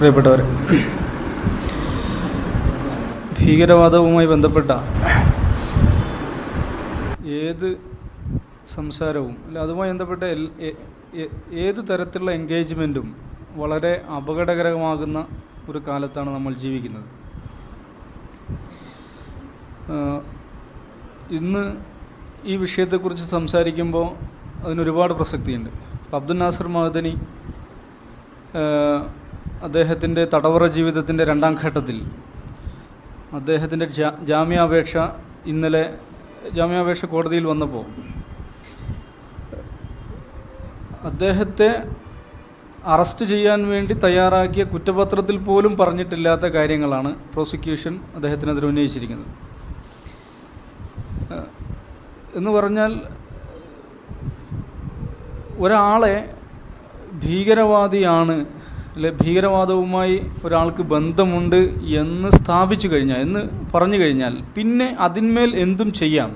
പ്രിയപ്പെട്ടവർ ഭീകരവാദവുമായി ബന്ധപ്പെട്ട ഏത് സംസാരവും അല്ല അതുമായി ബന്ധപ്പെട്ട ഏത് തരത്തിലുള്ള എൻഗേജ്മെന്റും വളരെ അപകടകരമാകുന്ന ഒരു കാലത്താണ് നമ്മൾ ജീവിക്കുന്നത്. ഇന്ന് ഈ വിഷയത്തെക്കുറിച്ച് സംസാരിക്കുമ്പോൾ അതിനൊരുപാട് പ്രസക്തിയുണ്ട്. അബ്ദുൽ നാസർ മഹദനി അദ്ദേഹത്തിന്റെ തടവറ ജീവിതത്തിന്റെ രണ്ടാം ഘട്ടത്തിൽ. അദ്ദേഹത്തിന്റെ ജാമ്യാപേക്ഷ ഇന്നലെ ജാമ്യാപേക്ഷ കോടതിയിൽ വന്നപ്പോൾ. അദ്ദേഹത്തെ അറസ്റ്റ് ചെയ്യാൻ വേണ്ടി തയ്യാറാക്കിയ കുറ്റപത്രത്തിൽ പോലും പറഞ്ഞിട്ടില്ലാത്ത കാര്യങ്ങളാണ് പ്രോസിക്യൂഷൻ അദ്ദേഹത്തിനെതിരെ ഉന്നയിച്ചിരിക്കുന്നത്. എന്ന് പറഞ്ഞാൽ ഒരാളെ ഭീകരവാദിയാണ് അല്ലെ ഭീകരവാദവുമായി ഒരാൾക്ക് ബന്ധമുണ്ട് എന്ന് സ്ഥാപിച്ചു കഴിഞ്ഞാൽ എന്ന് പറഞ്ഞു കഴിഞ്ഞാൽ പിന്നെ അതിന്മേൽ എന്തും ചെയ്യാം.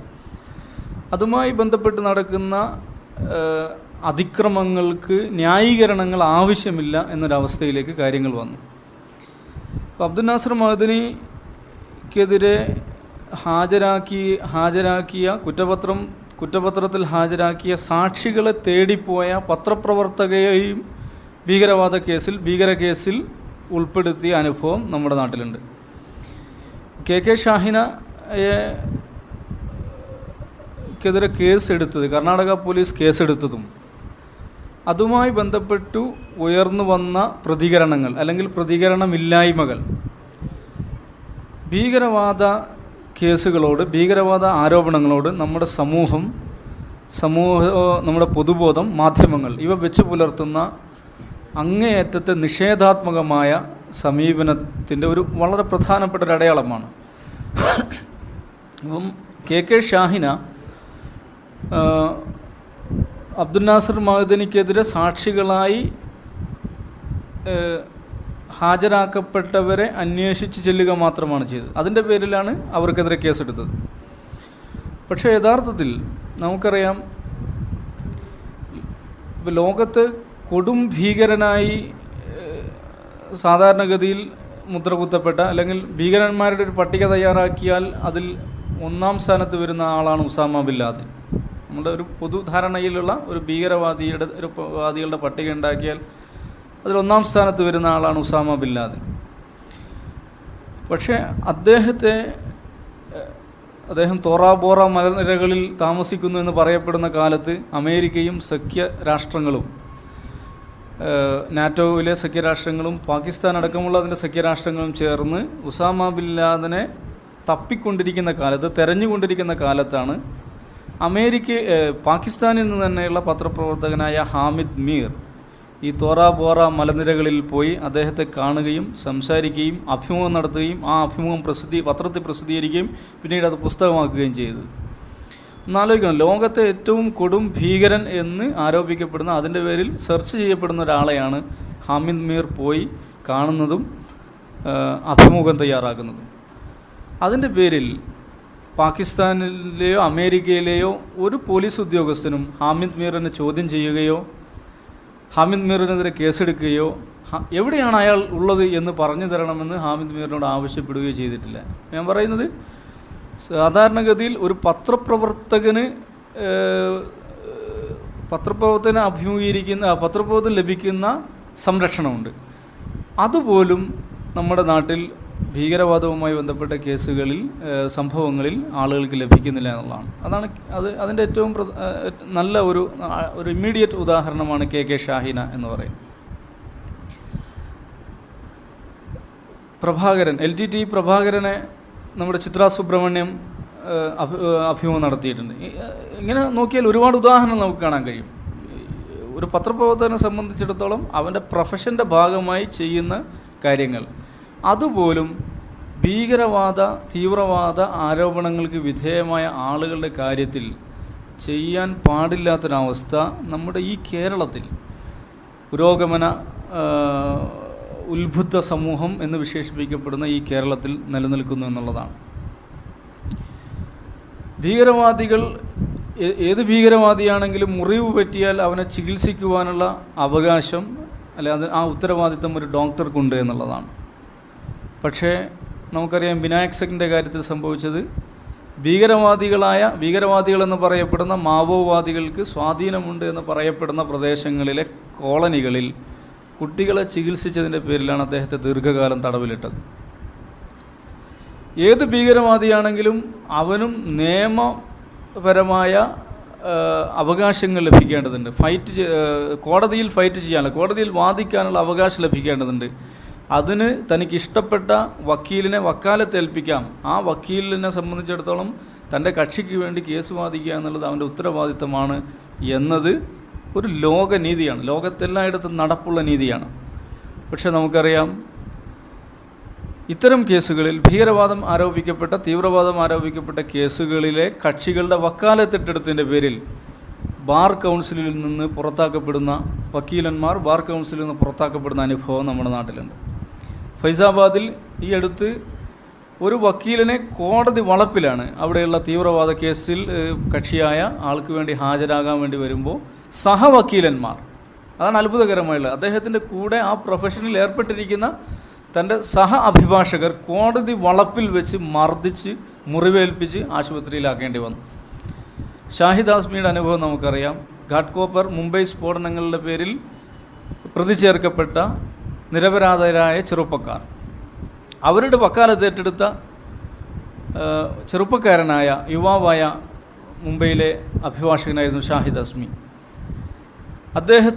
അതുമായി ബന്ധപ്പെട്ട് നടക്കുന്ന അതിക്രമങ്ങൾക്ക് ന്യായീകരണങ്ങൾ ആവശ്യമില്ല എന്നൊരവസ്ഥയിലേക്ക് കാര്യങ്ങൾ വന്നു. അപ്പോൾ അബ്ദുൽ നാസർ മഹദിനിക്കെതിരെ ഹാജരാക്കി ഹാജരാക്കിയ കുറ്റപത്രം കുറ്റപത്രത്തിൽ ഹാജരാക്കിയ സാക്ഷികളെ തേടിപ്പോയ പത്രപ്രവർത്തകയെയും ഭീകരവാദ കേസിൽ ഭീകര കേസിൽ ഉൾപ്പെടുത്തിയ അനുഭവം നമ്മുടെ നാട്ടിലുണ്ട്. കെ കെ ഷാഹിനയെ ക്കെതിരെ കേസ് എടുത്തത് കർണാടക പോലീസ് കേസെടുത്തതും അതുമായി ബന്ധപ്പെട്ടു ഉയർന്നു വന്ന പ്രതികരണങ്ങൾ അല്ലെങ്കിൽ പ്രതികരണമില്ലായ്മകൾ ഭീകരവാദ കേസുകളോട് ഭീകരവാദ ആരോപണങ്ങളോട് നമ്മുടെ സമൂഹം സമൂഹ നമ്മുടെ പൊതുബോധം മാധ്യമങ്ങൾ ഇവ വെച്ച് പുലർത്തുന്ന അങ്ങേയറ്റത്തെ നിഷേധാത്മകമായ സമീപനത്തിന്റെ ഒരു വളരെ പ്രധാനപ്പെട്ട ഒരു അടയാളമാണ്. അപ്പം കെ കെ ഷാഹിന അബ്ദുൽ നാസർ മഹദനിക്കെതിരെ സാക്ഷികളായി ഹാജരാക്കപ്പെട്ടവരെ അന്വേഷിച്ച് ചെല്ലുക മാത്രമാണ് ചെയ്തത്. അതിന്റെ പേരിലാണ് അവർക്കെതിരെ കേസെടുത്തത്. പക്ഷേ യഥാർത്ഥത്തിൽ നമുക്കറിയാം ലോകത്ത് കൊടും ഭീകരനായി സാധാരണഗതിയിൽ മുദ്രകുത്തപ്പെട്ട അല്ലെങ്കിൽ ഭീകരന്മാരുടെ ഒരു പട്ടിക തയ്യാറാക്കിയാൽ അതിൽ ഒന്നാം സ്ഥാനത്ത് വരുന്ന ആളാണ് ഉസാമ ബിൻ ലാദൻ. നമ്മുടെ ഒരു പൊതുധാരണയിലുള്ള ഒരു ഭീകരവാദിയുടെ ഒരു വാദികളുടെ പട്ടിക ഉണ്ടാക്കിയാൽ അതിൽ ഒന്നാം സ്ഥാനത്ത് വരുന്ന ആളാണ് ഉസാമ ബിൻ ലാദൻ. പക്ഷേ അദ്ദേഹത്തെ അദ്ദേഹം തോറാബോറ മലനിരകളിൽ താമസിക്കുന്നു എന്ന് പറയപ്പെടുന്ന കാലത്ത് അമേരിക്കയും സഖ്യ രാഷ്ട്രങ്ങളും നാറ്റോയിലെ സഖ്യരാഷ്ട്രങ്ങളും പാകിസ്ഥാൻ അടക്കമുള്ള അതിന്റെ സഖ്യരാഷ്ട്രങ്ങളും ചേർന്ന് ഉസാമ ബിൻ ലാദനെ തപ്പിക്കൊണ്ടിരിക്കുന്ന കാലത്ത് തെരഞ്ഞുകൊണ്ടിരിക്കുന്ന കാലത്താണ് അമേരിക്ക പാകിസ്ഥാനിൽ നിന്ന് തന്നെയുള്ള പത്രപ്രവർത്തകനായ ഹാമിദ് മീർ ഈ തോറ ബോറ മലനിരകളിൽ പോയി അദ്ദേഹത്തെ കാണുകയും സംസാരിക്കുകയും അഭിമുഖം നടത്തുകയും ആ അഭിമുഖം പ്രസിദ്ധീ പത്രത്തിൽ പ്രസിദ്ധീകരിക്കുകയും പിന്നീട് അത് പുസ്തകമാക്കുകയും ചെയ്തത് ഒന്നാലോചിക്കണം ലോകത്തെ ഏറ്റവും കൊടും ഭീകരൻ എന്ന് ആരോപിക്കപ്പെടുന്ന അതിന്റെ പേരിൽ സെർച്ച് ചെയ്യപ്പെടുന്ന ഒരാളെയാണ് ഹാമിദ് മീർ പോയി കാണുന്നതും അഭിമുഖം തയ്യാറാക്കുന്നതും. അതിന്റെ പേരിൽ പാകിസ്ഥാനിലെയോ അമേരിക്കയിലെയോ ഒരു പോലീസ് ഉദ്യോഗസ്ഥനും ഹാമിദ് മീറിനെ ചോദ്യം ചെയ്യുകയോ ഹാമിദ് മീറിനെതിരെ കേസെടുക്കുകയോ എവിടെയാണ് അയാൾ ഉള്ളത് എന്ന് പറഞ്ഞു തരണമെന്ന് ഹാമിദ് മീറിനോട് ആവശ്യപ്പെടുകയോ ചെയ്തിട്ടില്ല. ഞാൻ പറയുന്നത് സാധാരണഗതിയിൽ ഒരു പത്രപ്രവർത്തകന് പത്രപ്രവർത്തകനെ അഭിമുഖീകരിക്കുന്ന പത്രപ്രവർത്തനം ലഭിക്കുന്ന സംരക്ഷണമുണ്ട്. അതുപോലും നമ്മുടെ നാട്ടിൽ ഭീകരവാദവുമായി ബന്ധപ്പെട്ട കേസുകളിൽ സംഭവങ്ങളിൽ ആളുകൾക്ക് ലഭിക്കുന്നില്ല എന്നുള്ളതാണ്. അതാണ് അത് അതിന്റെ ഏറ്റവും നല്ല ഒരു ഒരു ഇമ്മീഡിയറ്റ് ഉദാഹരണമാണ് കെ കെ ഷാഹിന എന്ന് പറയുന്നത്. പ്രഭാകരൻ എൽ ടി ടി പ്രഭാകരനെ നമ്മുടെ ചിത്ര സുബ്രഹ്മണ്യം അഭിമുഖം നടത്തിയിട്ടുണ്ട്. ഇങ്ങനെ നോക്കിയാൽ ഒരുപാട് ഉദാഹരണം നമുക്ക് കാണാൻ കഴിയും. ഒരു പത്രപ്രവർത്തകനെ സംബന്ധിച്ചിടത്തോളം അവന്റെ പ്രൊഫഷന്റെ ഭാഗമായി ചെയ്യുന്ന കാര്യങ്ങൾ. അതുപോലും ഭീകരവാദ തീവ്രവാദ ആരോപണങ്ങൾക്ക് വിധേയമായ ആളുകളുടെ കാര്യത്തിൽ ചെയ്യാൻ പാടില്ലാത്തൊരവസ്ഥ നമ്മുടെ ഈ കേരളത്തിൽ. പുരോഗമന ഉത്ബുദ്ധ സമൂഹം എന്ന് വിശേഷിപ്പിക്കപ്പെടുന്ന ഈ കേരളത്തിൽ നിലനിൽക്കുന്നു എന്നുള്ളതാണ്. ഭീകരവാദികൾ ഏത് ഭീകരവാദിയാണെങ്കിലും മുറിവ് പറ്റിയാൽ അവനെ ചികിത്സിക്കുവാനുള്ള അവകാശം അല്ലെ അത് ആ ഉത്തരവാദിത്തം ഒരു ഡോക്ടർക്കുണ്ട് എന്നുള്ളതാണ്. പക്ഷേ നമുക്കറിയാം വിനായക് സെക്കിന്റെ കാര്യത്തിൽ സംഭവിച്ചത് ഭീകരവാദികളായ ഭീകരവാദികളെന്ന് പറയപ്പെടുന്ന മാവോവാദികൾക്ക് സ്വാധീനമുണ്ട് എന്ന് പറയപ്പെടുന്ന പ്രദേശങ്ങളിലെ കോളനികളിൽ കുട്ടികളെ ചികിത്സിച്ചതിന്റെ പേരിലാണ് അദ്ദേഹത്തെ ദീർഘകാലം തടവിലിട്ടത്. ഏത് ഭീകരവാദിയാണെങ്കിലും അവനും നിയമപരമായ അവകാശങ്ങൾ ലഭിക്കേണ്ടതുണ്ട്. ഫൈറ്റ് കോടതിയിൽ ഫൈറ്റ് ചെയ്യാനുള്ള കോടതിയിൽ വാദിക്കാനുള്ള അവകാശം ലഭിക്കേണ്ടതുണ്ട്. അതിന് തനിക്ക് ഇഷ്ടപ്പെട്ട വക്കീലിനെ വക്കാലത്ത് ഏൽപ്പിക്കാം. ആ വക്കീലിനെ സംബന്ധിച്ചിടത്തോളം തന്റെ കക്ഷിക്ക് വേണ്ടി കേസ് വാദിക്കുക എന്നുള്ളത് അവന്റെ ഉത്തരവാദിത്തമാണ് എന്നത് ഒരു ലോകനീതിയാണ്. ലോകത്തെല്ലായിടത്തും നടപ്പുള്ള നീതിയാണ്. പക്ഷേ നമുക്കറിയാം ഇത്തരം കേസുകളിൽ ഭീകരവാദം ആരോപിക്കപ്പെട്ട തീവ്രവാദം ആരോപിക്കപ്പെട്ട കേസുകളിലെ കക്ഷികളുടെ വക്കാലത്തെട്ടെടുത്തതിന്റെ പേരിൽ ബാർ കൗൺസിലിൽ നിന്ന് പുറത്താക്കപ്പെടുന്ന വക്കീലന്മാർ ബാർ കൗൺസിലിൽ നിന്ന് പുറത്താക്കപ്പെടുന്ന അനുഭവം നമ്മുടെ നാട്ടിലുണ്ട്. ഫൈസാബാദിൽ ഈ അടുത്ത് ഒരു വക്കീലിനെ കോടതി വളപ്പിലാണ് അവിടെയുള്ള തീവ്രവാദ കേസിൽ കക്ഷിയായ ആൾക്ക് വേണ്ടി ഹാജരാകാൻ വേണ്ടി വരുമ്പോൾ സഹവക്കീലന്മാർ. അതാണ് അത്ഭുതകരമായുള്ളത്. അദ്ദേഹത്തിന്റെ കൂടെ ആ പ്രൊഫഷനിൽ ഏർപ്പെട്ടിരിക്കുന്ന തന്റെ സഹ അഭിഭാഷകർ കോടതി വളപ്പിൽ വെച്ച് മർദ്ദിച്ച് മുറിവേൽപ്പിച്ച് ആശുപത്രിയിലാക്കേണ്ടി വന്നു. ഷാഹിദ് ആസ്മിയുടെ അനുഭവം നമുക്കറിയാം. ഘാട്ട്കോപ്പർ മുംബൈ സ്ഫോടനങ്ങളുടെ പേരിൽ പ്രതി ചേർക്കപ്പെട്ട നിരപരാധരായ ചെറുപ്പക്കാർ. അവരുടെ വക്കാലത്ത് ഏറ്റെടുത്ത ചെറുപ്പക്കാരനായ യുവാവായ മുംബൈയിലെ അഭിഭാഷകനായിരുന്നു ഷാഹിദ് അസ്മി അദ്ദേഹം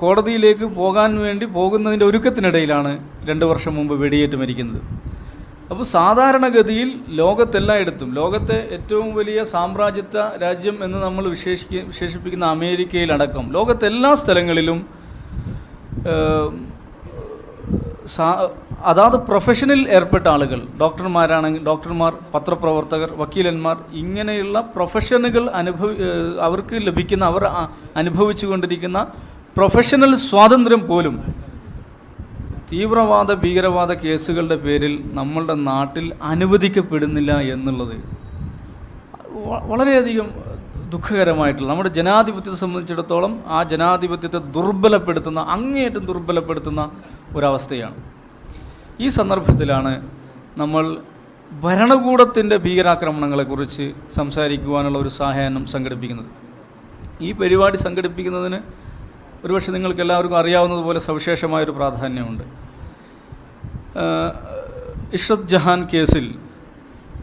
കോടതിയിലേക്ക് പോകാൻ വേണ്ടി പോകുന്നതിന്റെ ഒരുക്കത്തിനിടയിലാണ് രണ്ട് വർഷം മുമ്പ് വെടിയേറ്റ് മരിക്കുന്നത്. അപ്പോൾ സാധാരണഗതിയിൽ ലോകത്തെല്ലായിടത്തും ലോകത്തെ ഏറ്റവും വലിയ സാമ്രാജ്യത്വ രാജ്യം എന്ന് നമ്മൾ വിശേഷിക്ക വിശേഷിപ്പിക്കുന്ന അമേരിക്കയിലടക്കം ലോകത്തെല്ലാ സ്ഥലങ്ങളിലും അതാത് പ്രൊഫഷനിൽ ഏർപ്പെട്ട ആളുകൾ ഡോക്ടർമാരാണെങ്കിൽ ഡോക്ടർമാർ പത്രപ്രവർത്തകർ വക്കീലന്മാർ ഇങ്ങനെയുള്ള പ്രൊഫഷനുകൾ അനുഭവി അവർക്ക് ലഭിക്കുന്ന അവർ അനുഭവിച്ചു കൊണ്ടിരിക്കുന്ന പ്രൊഫഷണൽ സ്വാതന്ത്ര്യം പോലും തീവ്രവാദ ഭീകരവാദ കേസുകളുടെ പേരിൽ നമ്മളുടെ നാട്ടിൽ അനുവദിക്കപ്പെടുന്നില്ല എന്നുള്ളത് വളരെയധികം ദുഃഖകരമായിട്ടുള്ള നമ്മുടെ ജനാധിപത്യത്തെ സംബന്ധിച്ചിടത്തോളം ആ ജനാധിപത്യത്തെ ദുർബലപ്പെടുത്തുന്ന അങ്ങേയറ്റം ദുർബലപ്പെടുത്തുന്ന ഒരവസ്ഥയാണ്. ഈ സന്ദർഭത്തിലാണ് നമ്മൾ ഭരണകൂടത്തിന്റെ ഭീകരാക്രമണങ്ങളെക്കുറിച്ച് സംസാരിക്കുവാനുള്ള ഒരു സഹായം സംഘടിപ്പിക്കുന്നത്. ഈ പരിപാടി സംഘടിപ്പിക്കുന്നതിന് ഒരുപക്ഷെ നിങ്ങൾക്ക് എല്ലാവർക്കും അറിയാവുന്നതുപോലെ സവിശേഷമായൊരു പ്രാധാന്യമുണ്ട്. ഇഷ്രത് ജഹാൻ കേസിൽ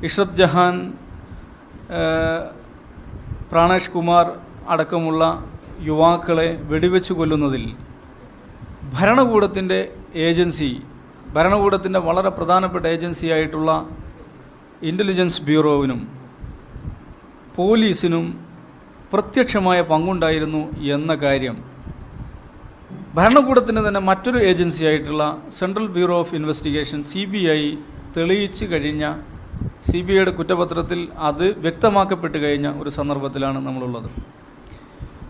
ഇഷ്റത് ജഹാൻ പ്രാണേഷ് കുമാർ അടക്കമുള്ള യുവാക്കളെ വെടിവെച്ച് കൊല്ലുന്നതിൽ ഭരണകൂടത്തിന്റെ ഏജൻസി ഭരണകൂടത്തിന്റെ വളരെ പ്രധാനപ്പെട്ട ഏജൻസിയായിട്ടുള്ള ഇന്റലിജൻസ് ബ്യൂറോവിനും പോലീസിനും പ്രത്യക്ഷമായ പങ്കുണ്ടായിരുന്നു എന്ന കാര്യം. ഭരണകൂടത്തിന് തന്നെ മറ്റൊരു ഏജൻസിയായിട്ടുള്ള central bureau of investigation C B I തെളിയിച്ചു കഴിഞ്ഞ സി ബി ഐയുടെ കുറ്റപത്രത്തിൽ അത് വ്യക്തമാക്കപ്പെട്ട് കഴിഞ്ഞ ഒരു സന്ദർഭത്തിലാണ് നമ്മളുള്ളത്.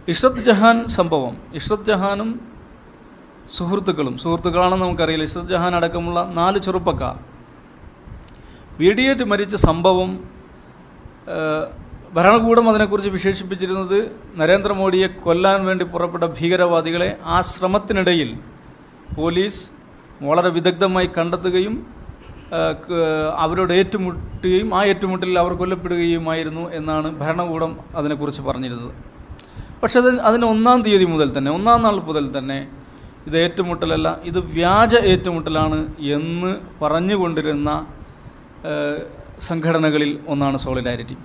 ഇഷ്റത്ത് ജഹാൻ സംഭവം. ഇഷ്റത്ത് ജഹാനും സുഹൃത്തുക്കളും സുഹൃത്തുക്കളാണെന്ന് നമുക്കറിയില്ല. ഇഷ്റത്ത് ജഹാൻ അടക്കമുള്ള നാല് ചെറുപ്പക്കാർ. വെടിയേറ്റ് മരിച്ച സംഭവം ഭരണകൂടം അതിനെക്കുറിച്ച് വിശേഷിപ്പിച്ചിരുന്നത് നരേന്ദ്രമോദിയെ കൊല്ലാൻ വേണ്ടി പുറപ്പെട്ട ഭീകരവാദികളെ ആ ശ്രമത്തിനിടയിൽ പോലീസ് വളരെ വിദഗ്ധമായി കണ്ടെത്തുകയും അവരോട് ഏറ്റുമുട്ടുകയും ആ ഏറ്റുമുട്ടലിൽ അവർ കൊല്ലപ്പെടുകയുമായിരുന്നു എന്നാണ് ഭരണകൂടം അതിനെക്കുറിച്ച് പറഞ്ഞിരുന്നത്. പക്ഷെ അത് അതിന് ഒന്നാം തീയതി മുതൽ തന്നെ ഒന്നാം നാൾ മുതൽ തന്നെ ഇത് ഏറ്റുമുട്ടലല്ല ഇത് വ്യാജ ഏറ്റുമുട്ടലാണ് എന്ന് പറഞ്ഞുകൊണ്ടിരുന്ന സംഘടനകളിൽ ഒന്നാണ് സോളിഡാരിറ്റി.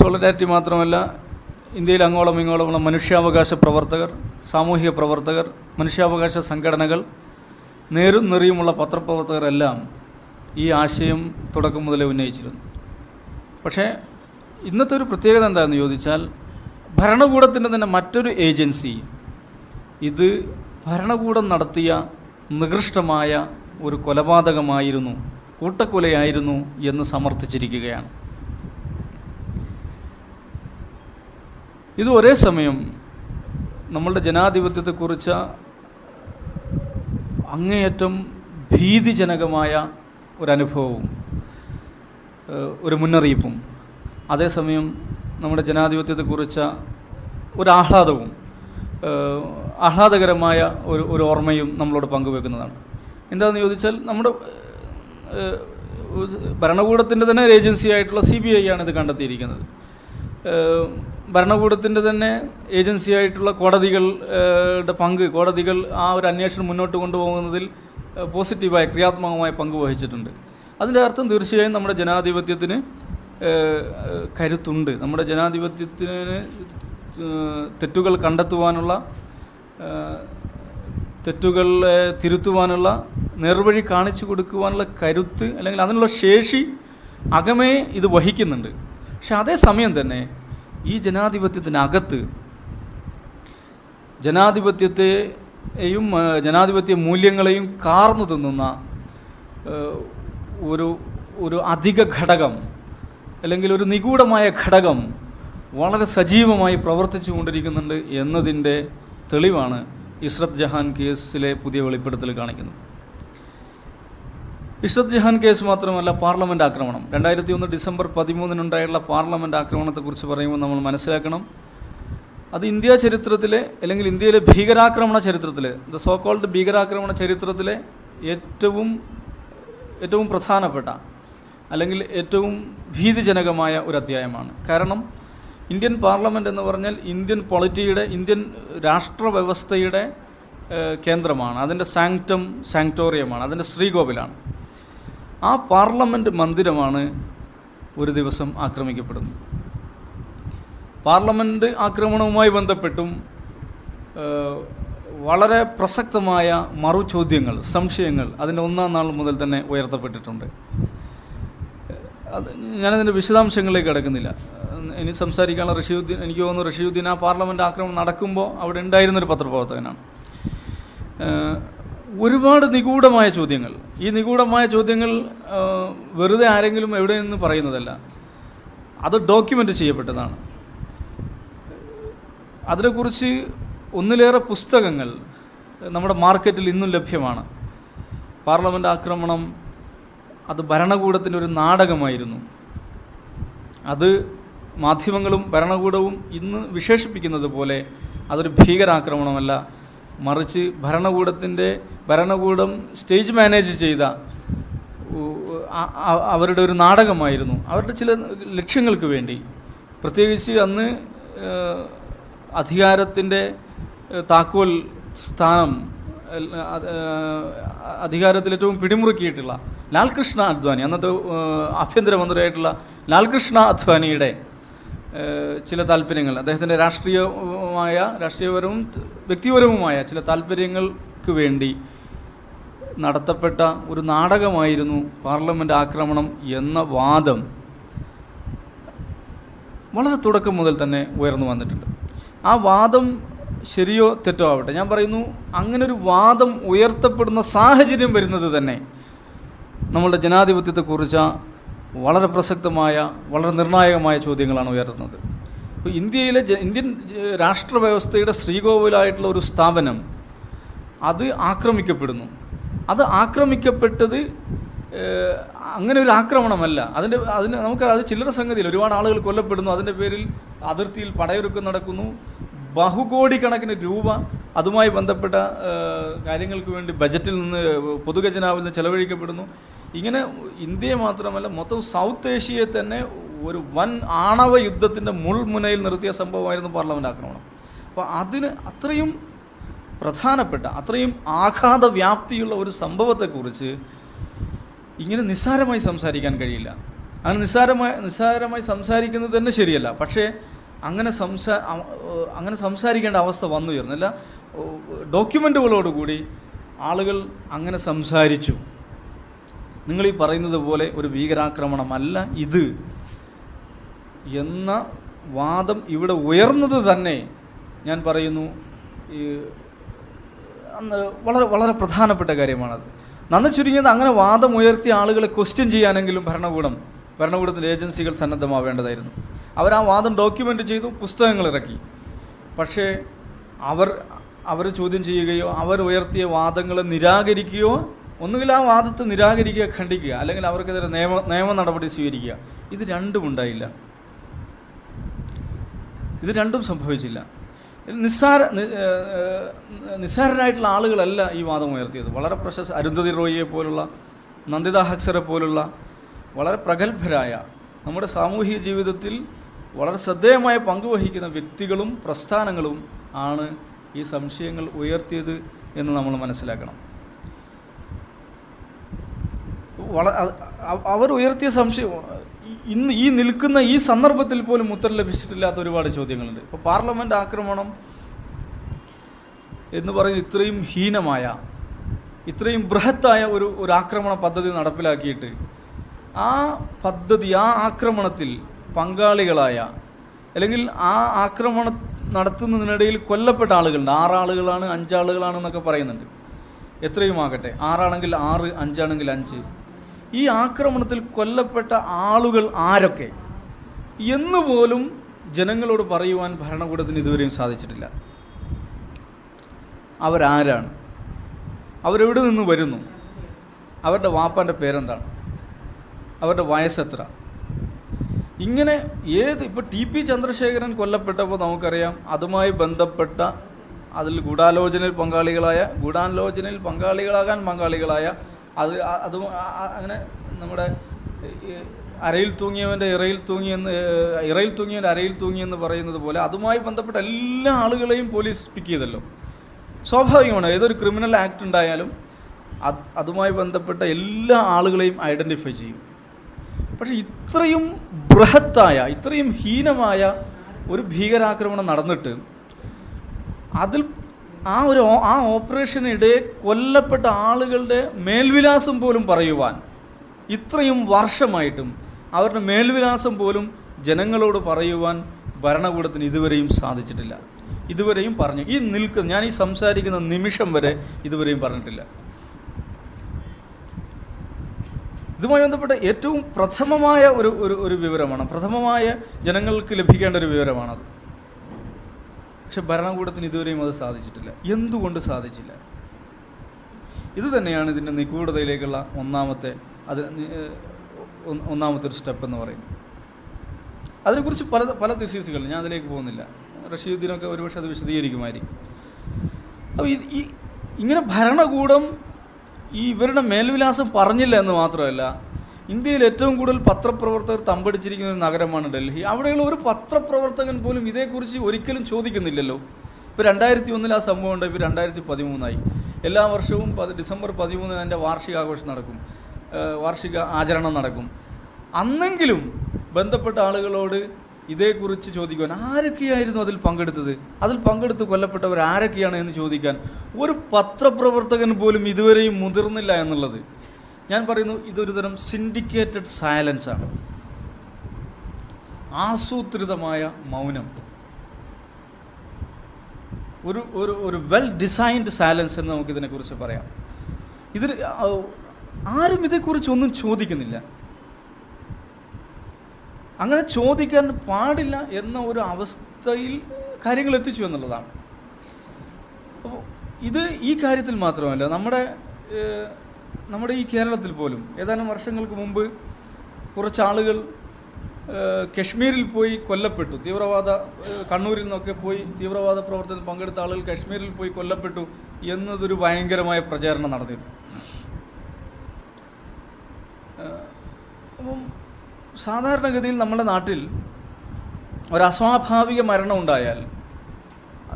സോളിഡാരിറ്റി മാത്രമല്ല ഇന്ത്യയിൽ അങ്ങോളം ഇങ്ങോളമുള്ള മനുഷ്യാവകാശ പ്രവർത്തകർ സാമൂഹിക പ്രവർത്തകർ മനുഷ്യാവകാശ സംഘടനകൾ നേരും നെറിയുമുള്ള പത്രപ്രവർത്തകരെല്ലാം ഈ ആശയം തുടക്കം മുതലേ ഉന്നയിച്ചിരുന്നു. പക്ഷേ ഇന്നത്തെ ഒരു പ്രത്യേകത എന്താണെന്ന് ചോദിച്ചാൽ ഭരണകൂടത്തിന്റെ തന്നെ മറ്റൊരു ഏജൻസി ഇത് ഭരണകൂടം നടത്തിയ നികൃഷ്ടമായ ഒരു കൊലപാതകമായിരുന്നു കൂട്ടക്കൊലയായിരുന്നു എന്ന് സമർത്ഥിച്ചിരിക്കുകയാണ്. ഇത് ഒരേ സമയം നമ്മളുടെ ജനാധിപത്യത്തെക്കുറിച്ച അങ്ങേയറ്റം ഭീതിജനകമായ ഒരനുഭവവും ഒരു മുന്നറിയിപ്പും. അതേസമയം നമ്മുടെ ജനാധിപത്യത്തെക്കുറിച്ച ഒരാഹ്ലാദവും ആഹ്ലാദവും ആഹ്ലാദകരമായ ഒരു ഒരു ഓർമ്മയും നമ്മളോട് പങ്കുവെക്കുന്നതാണ്. എന്താണെന്ന് ചോദിച്ചാൽ നമ്മുടെ ഭരണകൂടത്തിന്റെ തന്നെ ഒരു ഏജൻസി ആയിട്ടുള്ള സി ബി ഐ ആണ് ഇത് കണ്ടെത്തിയിരിക്കുന്നത്. ഭരണകൂടത്തിന്റെ തന്നെ ഏജൻസിയായിട്ടുള്ള കോടതികളുടെ പങ്ക് കോടതികൾ ആ ഒരു അന്വേഷണം മുന്നോട്ട് കൊണ്ടുപോകുന്നതിൽ പോസിറ്റീവായ ക്രിയാത്മകമായ പങ്ക് വഹിച്ചിട്ടുണ്ട്. അതിന്റെ അർത്ഥം തീർച്ചയായും നമ്മുടെ ജനാധിപത്യത്തിന് കരുത്തുണ്ട്. നമ്മുടെ ജനാധിപത്യത്തിന് തെറ്റുകൾ കണ്ടെത്തുവാനുള്ള തെറ്റുകളെ തിരുത്തുവാനുള്ള നേർവഴി കാണിച്ചു കൊടുക്കുവാനുള്ള കരുത്ത് അല്ലെങ്കിൽ അതിനുള്ള ശേഷി അകമേ ഇത് വഹിക്കുന്നുണ്ട്. പക്ഷെ അതേസമയം തന്നെ ഈ ജനാധിപത്യത്തിനകത്ത് ജനാധിപത്യത്തെയും ജനാധിപത്യ മൂല്യങ്ങളെയും കാർന്നു തിന്നുന്ന ഒരു ഒരു അധിക ഘടകം അല്ലെങ്കിൽ ഒരു നിഗൂഢമായ ഘടകം വളരെ സജീവമായി പ്രവർത്തിച്ചു കൊണ്ടിരിക്കുന്നുണ്ട് എന്നതിന്റെ തെളിവാണ് ഇസ്രത് ജഹാൻ കേസിലെ പുതിയ വെളിപ്പെടുത്തൽ കാണിക്കുന്നത്. ഇഷ്റത് ജഹാൻ കേസ് മാത്രമല്ല പാർലമെന്റ് ആക്രമണം. രണ്ടായിരത്തി ഒന്ന് ഡിസംബർ പതിമൂന്നിനുണ്ടായുള്ള പാർലമെന്റ് ആക്രമണത്തെക്കുറിച്ച് പറയുമ്പോൾ നമ്മൾ മനസ്സിലാക്കണം. അത് ഇന്ത്യ ചരിത്രത്തിലെ അല്ലെങ്കിൽ ഇന്ത്യയിലെ ഭീകരാക്രമണ ചരിത്രത്തിലെ ദ സോ കോൾഡ് ഭീകരാക്രമണ ചരിത്രത്തിലെ ഏറ്റവും ഏറ്റവും പ്രധാനപ്പെട്ട അല്ലെങ്കിൽ ഏറ്റവും ഭീതിജനകമായ ഒരു അധ്യായമാണ്. കാരണം ഇന്ത്യൻ പാർലമെന്റ് എന്ന് പറഞ്ഞാൽ ഇന്ത്യൻ പൊളിറ്റിയുടെ ഇന്ത്യൻ രാഷ്ട്രവ്യവസ്ഥയുടെ കേന്ദ്രമാണ്. അതിന്റെ സാങ്ക്ടം സാങ്ക്ടോറിയമാണ്. അതിന്റെ ശ്രീകോവിലാണ്. ആ പാർലമെന്റ് മന്ദിരമാണ് ഒരു ദിവസം ആക്രമിക്കപ്പെടുന്നത്. പാർലമെന്റ് ആക്രമണവുമായി ബന്ധപ്പെട്ടും വളരെ പ്രസക്തമായ മറു ചോദ്യങ്ങൾ സംശയങ്ങൾ അതിന്റെ ഒന്നാം നാൾ മുതൽ തന്നെ ഉയർത്തപ്പെട്ടിട്ടുണ്ട്. അത് ഞാനതിന്റെ വിശദാംശങ്ങളിലേക്ക് കിടക്കുന്നില്ല. ഇനി സംസാരിക്കാനുള്ള റഷീദുദ്ദീൻ എനിക്ക് തോന്നുന്നു റഷീദുദ്ദീൻ ആ പാർലമെന്റ് ആക്രമണം നടക്കുമ്പോൾ അവിടെ ഉണ്ടായിരുന്നൊരു പത്രപ്രവർത്തകനാണ്. ഒരുപാട് നിഗൂഢമായ ചോദ്യങ്ങൾ. ഈ നിഗൂഢമായ ചോദ്യങ്ങൾ വെറുതെ ആരെങ്കിലും എവിടെ നിന്ന് പറയുന്നതല്ല. അത് ഡോക്യുമെന്റ് ചെയ്യപ്പെട്ടതാണ്. അതിനെക്കുറിച്ച് ഒന്നിലേറെ പുസ്തകങ്ങൾ നമ്മുടെ മാർക്കറ്റിൽ ഇന്നും ലഭ്യമാണ്. പാർലമെന്റ് ആക്രമണം അത് ഭരണകൂടത്തിന്റെ ഒരു നാടകമായിരുന്നു. അത് മാധ്യമങ്ങളും ഭരണകൂടവും ഇന്ന് വിശേഷിപ്പിക്കുന്നത് പോലെ അതൊരു ഭീകരാക്രമണമല്ല. മറിച്ച് ഭരണകൂടത്തിന്റെ ഭരണകൂടം സ്റ്റേജ് മാനേജ് ചെയ്ത അവരുടെ ഒരു നാടകമായിരുന്നു. അവരുടെ ചില ലക്ഷ്യങ്ങൾക്ക് വേണ്ടി. പ്രത്യേകിച്ച് അന്ന് അധികാരത്തിന്റെ താക്കോൽ സ്ഥാനം അധികാരത്തിൽ ഏറ്റവും പിടിമുറുക്കിയിട്ടുള്ള ലാൽകൃഷ്ണ അദ്വാനി അന്നത്തെ ആഭ്യന്തരമന്ത്രിയായിട്ടുള്ള ലാൽകൃഷ്ണ അദ്വാനിയുടെ ചില താല്പര്യങ്ങൾ അദ്ദേഹത്തിന്റെ രാഷ്ട്രീയമായ രാഷ്ട്രീയപരവും വ്യക്തിപരവുമായ ചില താല്പര്യങ്ങൾക്ക് വേണ്ടി നടത്തപ്പെട്ട ഒരു നാടകമായിരുന്നു പാർലമെന്റ് ആക്രമണം എന്ന വാദം വളരെ തുടക്കം മുതൽ തന്നെ ഉയർന്നു വന്നിട്ടുണ്ട്. ആ വാദം ശരിയോ തെറ്റോ ആവട്ടെ ഞാൻ പറയുന്നു അങ്ങനൊരു വാദം ഉയർത്തപ്പെടുന്ന സാഹചര്യം വരുന്നത് തന്നെ നമ്മളുടെ ജനാധിപത്യത്തെക്കുറിച്ച് വളരെ പ്രസക്തമായ വളരെ നിർണായകമായ ചോദ്യങ്ങളാണ് ഉയർത്തുന്നത്. അപ്പോൾ ഇന്ത്യയിലെ ഇന്ത്യൻ രാഷ്ട്രവ്യവസ്ഥയുടെ ശ്രീകോവിലായിട്ടുള്ള ഒരു സ്ഥാപനം അത് ആക്രമിക്കപ്പെടുന്നു. അത് ആക്രമിക്കപ്പെട്ടത് അങ്ങനെ ഒരു ആക്രമണമല്ല. അതിന്റെ അതിന് നമുക്ക് അത് ചില്ലറ സംഗതിയിൽ ഒരുപാട് ആളുകൾ കൊല്ലപ്പെടുന്നു. അതിന്റെ പേരിൽ അതിർത്തിയിൽ പടയൊരുക്കം നടക്കുന്നു. ബഹുകോടിക്കണക്കിന് രൂപ അതുമായി ബന്ധപ്പെട്ട കാര്യങ്ങൾക്ക് വേണ്ടി ബജറ്റിൽ നിന്ന് പൊതുഖജനാവിൽ നിന്ന് ചെലവഴിക്കപ്പെടുന്നു. ഇങ്ങനെ ഇന്ത്യയെ മാത്രമല്ല മൊത്തം സൗത്ത് ഏഷ്യയെ തന്നെ ഒരു വൻ ആണവ യുദ്ധത്തിന്റെ മുൾമുനയിൽ നിർത്തിയ സംഭവമായിരുന്നു പാർലമെന്റ് ആക്രമണം. അപ്പോൾ അതിന് അത്രയും പ്രധാനപ്പെട്ട അത്രയും ആഘാത വ്യാപ്തിയുള്ള ഒരു സംഭവത്തെക്കുറിച്ച് ഇങ്ങനെ നിസ്സാരമായി സംസാരിക്കാൻ കഴിയില്ല. അങ്ങനെ നിസ്സാരമായി നിസ്സാരമായി സംസാരിക്കുന്നത് തന്നെ ശരിയല്ല. പക്ഷേ അങ്ങനെ സംസാ അങ്ങനെ സംസാരിക്കേണ്ട അവസ്ഥ വന്നു ചേർന്നില്ല ഡോക്യുമെന്റുകളോടുകൂടി ആളുകൾ അങ്ങനെ സംസാരിച്ചു. നിങ്ങൾ ഈ പറയുന്നത് പോലെ ഒരു ഭീകരാക്രമണമല്ല ഇത് എന്ന വാദം ഇവിടെ ഉയർന്നത് തന്നെ ഞാൻ പറയുന്നു ഈ അന്ന് വളരെ വളരെ പ്രധാനപ്പെട്ട കാര്യമാണത്. നന്ന ചുരുങ്ങിയത് അങ്ങനെ വാദം ഉയർത്തിയ ആളുകളെ ക്വസ്റ്റ്യൻ ചെയ്യാനെങ്കിലും ഭരണകൂടം ഭരണകൂടത്തിന്റെ ഏജൻസികൾ സന്നദ്ധമാവേണ്ടതായിരുന്നു. അവർ ആ വാദം ഡോക്യുമെന്റ് ചെയ്തു പുസ്തകങ്ങൾ ഇറക്കി. പക്ഷേ അവർ അവർ ചോദ്യം ചെയ്യുകയോ അവർ ഉയർത്തിയ വാദങ്ങളെ നിരാകരിക്കുകയോ ഒന്നുകിൽ ആ വാദത്തെ നിരാകരിക്കുക ഖണ്ഡിക്കുക അല്ലെങ്കിൽ അവർക്കെതിരെ നിയമ നിയമ നടപടി സ്വീകരിക്കുക. ഇത് രണ്ടും ഉണ്ടായില്ല. ഇത് രണ്ടും സംഭവിച്ചില്ല. നിസ്സാര നി- ഏഹ് ഏഹ് നിസ്സാരരായിട്ടുള്ള ആളുകളല്ല ഈ വാദം ഉയർത്തിയത്. വളരെ പ്രശസ്ത അരുന്ധതി റോയിയെ പോലുള്ള നന്ദിത ഹക്സറെ പോലുള്ള വളരെ പ്രഗത്ഭരായ നമ്മുടെ സാമൂഹിക ജീവിതത്തിൽ വളരെ ശ്രദ്ധേയമായ പങ്കുവഹിക്കുന്ന വ്യക്തികളും പ്രസ്ഥാനങ്ങളും ആണ് ഈ സംശയങ്ങൾ ഉയർത്തിയത് എന്ന് നമ്മൾ മനസ്സിലാക്കണം. വള അവർ ഉയർത്തിയ സംശയം ഇന്ന് ഈ നിൽക്കുന്ന ഈ സന്ദർഭത്തിൽ പോലും ഉത്തരം ലഭിച്ചിട്ടില്ലാത്ത ഒരുപാട് ചോദ്യങ്ങളുണ്ട്. ഇപ്പോൾ പാർലമെന്റ് ആക്രമണം എന്ന് പറയുന്നത് ഇത്രയും ഹീനമായ ഇത്രയും ബൃഹത്തായ ഒരു ഒരു ആക്രമണ പദ്ധതി നടപ്പിലാക്കിയിട്ട് ആ പദ്ധതി ആ ആക്രമണത്തിൽ പങ്കാളികളായ അല്ലെങ്കിൽ ആ ആക്രമണം നടത്തുന്നതിനിടയിൽ കൊല്ലപ്പെട്ട ആളുകളുണ്ട്. ആറാളുകളാണ് അഞ്ചാളുകളാണെന്നൊക്കെ പറയുന്നുണ്ട്. എത്രയും ആകട്ടെ ആറാണെങ്കിൽ ആറ് അഞ്ചാണെങ്കിൽ അഞ്ച് ഈ ആക്രമണത്തിൽ കൊല്ലപ്പെട്ട ആളുകൾ ആരൊക്കെ? എന്നുപോലും ജനങ്ങളോട് പറയുവാൻ ഭരണകൂടത്തിന് ഇതുവരെയും സാധിച്ചിട്ടില്ല. അവരാരാണ്? അവരെവിടെ നിന്ന് വരുന്നു? അവരുടെ വാപ്പാന്റെ പേരെന്താണ്? അവരുടെ വയസ്സെത്ര ഇങ്ങനെ ഏത് ഇപ്പോൾ ടി പി ചന്ദ്രശേഖരൻ കൊല്ലപ്പെട്ടപ്പോൾ നമുക്കറിയാം അതുമായി ബന്ധപ്പെട്ട അതിൽ ഗൂഢാലോചനയിൽ പങ്കാളികളായ ഗൂഢാലോചനയിൽ പങ്കാളികളാകാൻ പങ്കാളികളായ അത് അത് അങ്ങനെ നമ്മുടെ അരയിൽ തൂങ്ങിയവന്റെ ഇറയിൽ തൂങ്ങിയെന്ന് ഇറയിൽ തൂങ്ങിയവന്റെ അരയിൽ തൂങ്ങിയെന്ന് പറയുന്നത് പോലെ അതുമായി ബന്ധപ്പെട്ട എല്ലാ ആളുകളെയും പോലീസ് പിക്ക് ചെയ്തല്ലോ. സ്വാഭാവികമാണ് ഏതൊരു ക്രിമിനൽ ആക്ട് ഉണ്ടായാലും അത് അതുമായി ബന്ധപ്പെട്ട എല്ലാ ആളുകളെയും ഐഡന്റിഫൈ ചെയ്യും. പക്ഷേ ഇത്രയും ബൃഹത്തായ ഇത്രയും ഹീനമായ ഒരു ഭീകരാക്രമണം നടന്നിട്ട് അതിൽ ആ ഒരു ആ ഓപ്പറേഷനിടെ കൊല്ലപ്പെട്ട ആളുകളുടെ മേൽവിലാസം പോലും പറയുവാൻ ഇത്രയും വർഷമായിട്ടും അവരുടെ മേൽവിലാസം പോലും ജനങ്ങളോട് പറയുവാൻ ഭരണകൂടത്തിന് ഇതുവരെയും സാധിച്ചിട്ടില്ല. ഇതുവരെയും പറഞ്ഞു. ഈ നിൽക്കുന്ന ഞാൻ ഈ സംസാരിക്കുന്ന നിമിഷം വരെ ഇതുവരെയും പറഞ്ഞിട്ടില്ല. ഇതുമായി ബന്ധപ്പെട്ട ഏറ്റവും പ്രഥമമായ ഒരു ഒരു വിവരമാണ്. പ്രഥമമായ ജനങ്ങൾക്ക് ലഭിക്കേണ്ട ഒരു വിവരമാണത്. പക്ഷെ ഭരണകൂടത്തിന് ഇതുവരെയും അത് സാധിച്ചിട്ടില്ല. എന്തുകൊണ്ട് സാധിച്ചില്ല? ഇത് തന്നെയാണ് ഇതിന്റെ നിഗൂഢതയിലേക്കുള്ള ഒന്നാമത്തെ അത് ഒന്നാമത്തെ ഒരു സ്റ്റെപ്പ് എന്ന് പറയുന്നത്. അതിനെക്കുറിച്ച് പല പല തിസീസുകൾ ഞാൻ അതിലേക്ക് പോകുന്നില്ല. റഷീദ്ദീനൊക്കെ ഒരുപക്ഷെ അത് വിശദീകരിക്കുമായിരിക്കും. അപ്പോൾ ഈ ഇങ്ങനെ ഭരണകൂടം ഈ ഇവരുടെ മേൽവിലാസം പറഞ്ഞില്ല എന്ന് മാത്രമല്ല ഇന്ത്യയിൽ ഏറ്റവും കൂടുതൽ പത്രപ്രവർത്തകർ തമ്പടിച്ചിരിക്കുന്ന ഒരു നഗരമാണ് ഡൽഹി. അവിടെയുള്ള ഒരു പത്രപ്രവർത്തകൻ പോലും ഇതേക്കുറിച്ച് ഒരിക്കലും ചോദിക്കുന്നില്ലല്ലോ. ഇപ്പോൾ രണ്ടായിരത്തി ഒന്നിൽ ആ സംഭവം ഉണ്ട്. ഇപ്പോൾ രണ്ടായിരത്തി പതിമൂന്നായി എല്ലാ വർഷവും ഡിസംബർ പതിമൂന്നിന് അതിന്റെ വാർഷികാഘോഷം നടക്കും. വാർഷിക ആചരണം നടക്കും. അന്നെങ്കിലും ബന്ധപ്പെട്ട ആളുകളോട് ഇതേക്കുറിച്ച് ചോദിക്കുവാൻ ആരൊക്കെയായിരുന്നു അതിൽ പങ്കെടുത്തത്? അതിൽ പങ്കെടുത്ത് കൊല്ലപ്പെട്ടവർ ആരൊക്കെയാണ് എന്ന് ചോദിക്കാൻ ഒരു പത്രപ്രവർത്തകൻ പോലും ഇതുവരെയും മുതിർന്നില്ല എന്നുള്ളത് ഞാൻ പറയുന്നു ഇതൊരു തരം സിൻഡിക്കേറ്റഡ് സയലൻസ് ആണ്. ആസൂത്രിതമായ മൗനം. ഒരു ഒരു ഒരു വെൽ ഡിസൈൻഡ് സയലൻസ് എന്ന് നമുക്കിതിനെക്കുറിച്ച് പറയാം. ഇതിന് ആരും ഇതേക്കുറിച്ച് ഒന്നും ചോദിക്കുന്നില്ല. അങ്ങനെ ചോദിക്കാൻ പാടില്ല എന്ന ഒരു അവസ്ഥയിൽ കാര്യങ്ങൾ എത്തിച്ചു എന്നുള്ളതാണ്. അപ്പോൾ ഇത് ഈ കാര്യത്തിൽ മാത്രമല്ല നമ്മുടെ നമ്മുടെ ഈ കേരളത്തിൽ പോലും ഏതാനും വർഷങ്ങൾക്ക് മുമ്പ് കുറച്ചാളുകൾ കശ്മീരിൽ പോയി കൊല്ലപ്പെട്ടു. തീവ്രവാദ കണ്ണൂരിൽ നിന്നൊക്കെ പോയി തീവ്രവാദ പ്രവർത്തനത്തിൽ പങ്കെടുത്ത ആളുകൾ കശ്മീരിൽ പോയി കൊല്ലപ്പെട്ടു എന്നതൊരു ഭയങ്കരമായ പ്രചാരണം നടന്നിരുന്നു. അപ്പം സാധാരണഗതിയിൽ നമ്മുടെ നാട്ടിൽ ഒരു അസ്വാഭാവിക മരണം ഉണ്ടായാൽ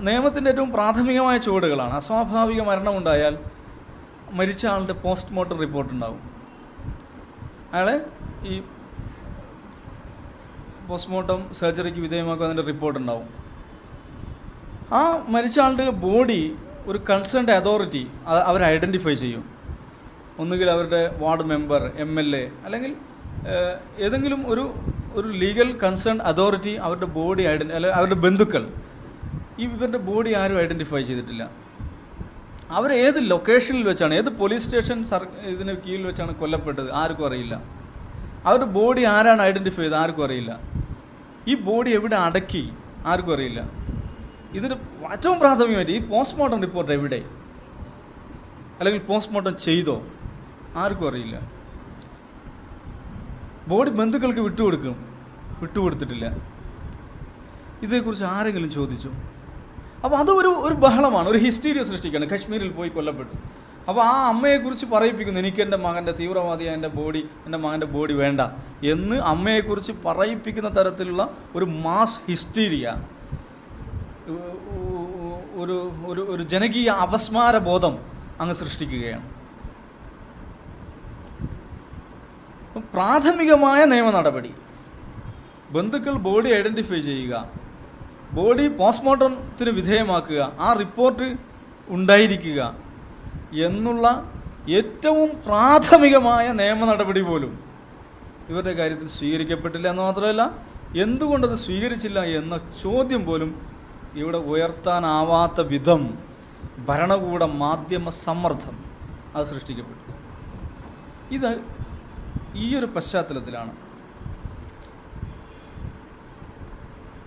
നിയമത്തിന്റെ ഏറ്റവും പ്രാഥമികമായ ചുവടുകളാണ് അസ്വാഭാവിക മരണം ഉണ്ടായാൽ മരിച്ച ആളുടെ പോസ്റ്റ്മോർട്ടം റിപ്പോർട്ട് ഉണ്ടാവും. അയാളെ ഈ പോസ്റ്റ്മോർട്ടം സർജറിക്ക് വിധേയമാക്കുക അതിന്റെ റിപ്പോർട്ട് ഉണ്ടാവും. ആ മരിച്ച ആളുടെ ബോഡി ഒരു കൺസേൺഡ് അതോറിറ്റി അവർ ഐഡന്റിഫൈ ചെയ്യും. ഒന്നുകിൽ അവരുടെ ward member M L A അല്ലെങ്കിൽ ഏതെങ്കിലും ഒരു ഒരു ലീഗൽ കൺസേൺ അതോറിറ്റി അവരുടെ ബോഡി ഐഡൻ അവരുടെ ബന്ധുക്കൾ. ഇവരുടെ ബോഡി ആരും ഐഡന്റിഫൈ ചെയ്തിട്ടില്ല. അവർ ഏത് ലൊക്കേഷനിൽ വെച്ചാണ് ഏത് പോലീസ് സ്റ്റേഷൻ സർ ഇതിന് കീഴിൽ വെച്ചാണ് കൊല്ലപ്പെട്ടത്? ആർക്കും അറിയില്ല. അവരുടെ ബോഡി ആരാണ് ഐഡന്റിഫൈ ചെയ്തത്? ആർക്കും അറിയില്ല. ഈ ബോഡി എവിടെ അടക്കി? ആർക്കും അറിയില്ല. ഇതിന് ഏറ്റവും പ്രാഥമികമായിട്ട് ഈ പോസ്റ്റ്മോർട്ടം റിപ്പോർട്ട് എവിടെ? അല്ലെങ്കിൽ പോസ്റ്റ്മോർട്ടം ചെയ്തോ? ആർക്കും അറിയില്ല. ബോഡി ബന്ധുക്കൾക്ക് വിട്ടുകൊടുക്കും. വിട്ടുകൊടുത്തിട്ടില്ല. ഇതേക്കുറിച്ച് ആരെങ്കിലും ചോദിച്ചു? അപ്പോൾ അത് ഒരു ഒരു ബഹളമാണ് ഒരു ഹിസ്റ്റീരിയ സൃഷ്ടിക്കുകയാണ് കശ്മീരിൽ പോയി കൊല്ലപ്പെട്ടു. അപ്പോൾ ആ അമ്മയെക്കുറിച്ച് പറയിപ്പിക്കുന്നു എനിക്ക് എന്റെ മകന്റെ തീവ്രവാദിയായ എന്റെ ബോഡി എന്റെ മകന്റെ ബോഡി വേണ്ട എന്ന് അമ്മയെക്കുറിച്ച് പറയിപ്പിക്കുന്ന തരത്തിലുള്ള ഒരു മാസ് ഹിസ്റ്റീരിയ ഒരു ഒരു ഒരു ജനകീയ അപസ്മാര ബോധം അങ്ങ് സൃഷ്ടിക്കുകയാണ്. പ്രാഥമികമായ നിയമ നടപടി. ബന്ധുക്കൾ ബോഡി ഐഡന്റിഫൈ ചെയ്യുക. ബോഡി പോസ്റ്റ്മോർട്ടത്തിന് വിധേയമാക്കുക ആ റിപ്പോർട്ട് ഉണ്ടായിരിക്കുക എന്നുള്ള ഏറ്റവും പ്രാഥമികമായ നിയമ നടപടി പോലും ഇവരുടെ കാര്യത്തിൽ സ്വീകരിക്കപ്പെട്ടില്ല എന്ന് മാത്രമല്ല എന്തുകൊണ്ടത് സ്വീകരിച്ചില്ല എന്ന ചോദ്യം പോലും ഇവിടെ ഉയർത്താനാവാത്ത വിധം ഭരണകൂട മാധ്യമ സമ്മർദ്ദം അത് സൃഷ്ടിക്കപ്പെട്ടു. ഇത് ഈ ഒരു പശ്ചാത്തലത്തിലാണ്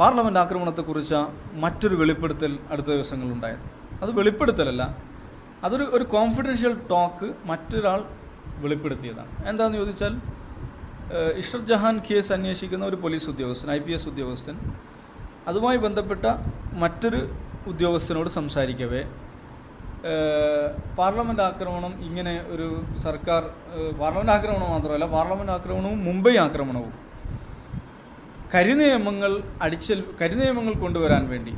പാർലമെന്റ് ആക്രമണത്തെക്കുറിച്ച് മറ്റൊരു വെളിപ്പെടുത്തൽ അടുത്ത ദിവസങ്ങളിലുണ്ടായത്. അത് വെളിപ്പെടുത്തലല്ല. അതൊരു ഒരു കോൺഫിഡൻഷ്യൽ ടോക്ക് മറ്റൊരാൾ വെളിപ്പെടുത്തിയതാണ്. എന്താണെന്ന് ചോദിച്ചാൽ ഇഷ്റത് ജഹാൻ കേസ് അന്വേഷിക്കുന്ന ഒരു പോലീസ് ഉദ്യോഗസ്ഥൻ ഐ പി എസ് ഉദ്യോഗസ്ഥൻ അതുമായി ബന്ധപ്പെട്ട മറ്റൊരു ഉദ്യോഗസ്ഥനോട് സംസാരിക്കവേ പാർലമെന്റ് ആക്രമണം ഇങ്ങനെ ഒരു സർക്കാർ പാർലമെന്റ് പാർലമെന്റ് ആക്രമണം മാത്രമല്ല പാർലമെന്റ് ആക്രമണവും മുംബൈ ആക്രമണവും കരിനിയമങ്ങൾ അടിച്ചൽ കരിനിയമങ്ങൾ കൊണ്ടുവരാൻ വേണ്ടി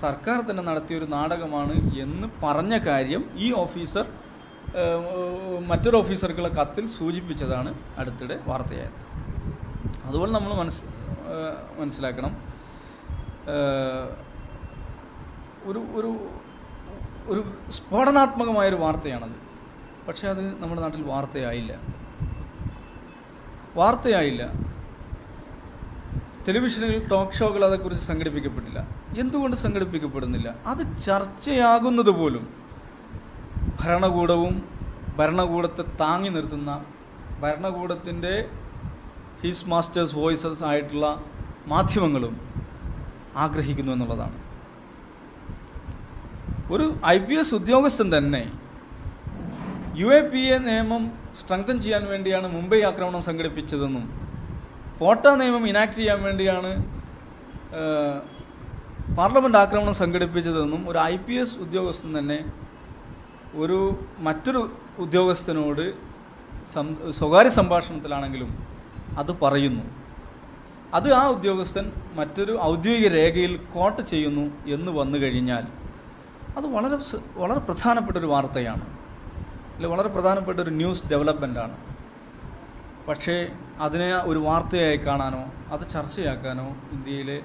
സർക്കാർ തന്നെ നടത്തിയൊരു നാടകമാണ് എന്ന് പറഞ്ഞ കാര്യം ഈ ഓഫീസർ മറ്റൊരു ഓഫീസർക്കുള്ള കത്തിൽ സൂചിപ്പിച്ചതാണ് അടുത്തിടെ വാർത്തയായത്. അതുപോലെ നമ്മൾ മനസ് മനസ്സിലാക്കണം. ഒരു ഒരു ഒരു സ്ഫോടനാത്മകമായൊരു വാർത്തയാണത്. പക്ഷേ അത് നമ്മുടെ നാട്ടിൽ വാർത്തയായില്ല. വാർത്തയായില്ല. ടെലിവിഷനിൽ ടോക്ക് ഷോകൾ അതേക്കുറിച്ച് സംഘടിപ്പിക്കപ്പെട്ടില്ല. എന്തുകൊണ്ട് സംഘടിപ്പിക്കപ്പെടുന്നില്ല? അത് ചർച്ചയാകുന്നത് പോലും ഭരണകൂടവും ഭരണകൂടത്തെ താങ്ങി നിർത്തുന്ന ഭരണകൂടത്തിന്റെ ഹിസ് മാസ്റ്റേഴ്സ് വോയിസസ് ആയിട്ടുള്ള മാധ്യമങ്ങളും ആഗ്രഹിക്കുന്നു എന്നുള്ളതാണ്. ഒരു ഐ പി എസ് ഉദ്യോഗസ്ഥൻ തന്നെ യു എ പി എ നിയമം സ്ട്രെങ്തൻ ചെയ്യാൻ വേണ്ടിയാണ് മുംബൈ ആക്രമണം സംഘടിപ്പിച്ചതെന്നും പോട്ട നിയമം ഇനാക്ട് ചെയ്യാൻ വേണ്ടിയാണ് പാർലമെന്റ് ആക്രമണം സംഘടിപ്പിച്ചതെന്നും ഒരു ഐ പി എസ് ഉദ്യോഗസ്ഥൻ തന്നെ ഒരു മറ്റൊരു ഉദ്യോഗസ്ഥനോട് സം സ്വകാര്യ സംഭാഷണത്തിലാണെങ്കിലും അത് പറയുന്നു. അത് ആ ഉദ്യോഗസ്ഥൻ മറ്റൊരു ഔദ്യോഗിക രേഖയിൽ കോട്ട് ചെയ്യുന്നു എന്ന് വന്നു കഴിഞ്ഞാൽ അത് വളരെ വളരെ പ്രധാനപ്പെട്ട ഒരു വാർത്തയാണ്. അല്ലെങ്കിൽ വളരെ പ്രധാനപ്പെട്ട ഒരു ന്യൂസ് ഡെവലപ്മെന്റാണ് പക്ഷേ അതിനെ ഒരു വാർത്തയായി കാണാനോ അത് ചർച്ചയാക്കാനോ ഇന്ത്യയിലെ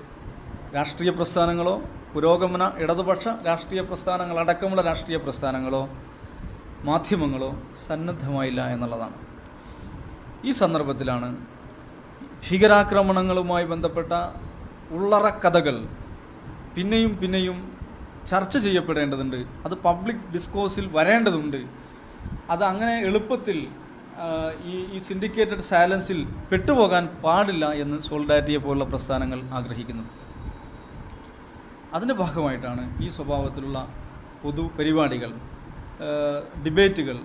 രാഷ്ട്രീയ പ്രസ്ഥാനങ്ങളോ പുരോഗമന ഇടതുപക്ഷ രാഷ്ട്രീയ പ്രസ്ഥാനങ്ങൾ അടക്കമുള്ള രാഷ്ട്രീയ പ്രസ്ഥാനങ്ങളോ മാധ്യമങ്ങളോ സന്നദ്ധമായില്ല എന്നുള്ളതാണ്. ഈ സന്ദർഭത്തിലാണ് ഭീകരാക്രമണങ്ങളുമായി ബന്ധപ്പെട്ട ഉള്ളറ കഥകൾ പിന്നെയും പിന്നെയും ചർച്ച ചെയ്യപ്പെടേണ്ടതുണ്ട്. അത് പബ്ലിക് ഡിസ്കോഴ്സിൽ വരേണ്ടതുണ്ട്. അത് അങ്ങനെ എളുപ്പത്തിൽ ഈ ഈ സിൻഡിക്കേറ്റഡ് സാലൻസിൽ പെട്ടുപോകാൻ പാടില്ല എന്ന് സോൾഡാരിറ്റിയെ പോലുള്ള പ്രസ്ഥാനങ്ങൾ ആഗ്രഹിക്കുന്നത് അതിന്റെ ഭാഗമായിട്ടാണ് ഈ സ്വഭാവത്തിലുള്ള പൊതു പരിപാടികൾ ഡിബേറ്റുകൾ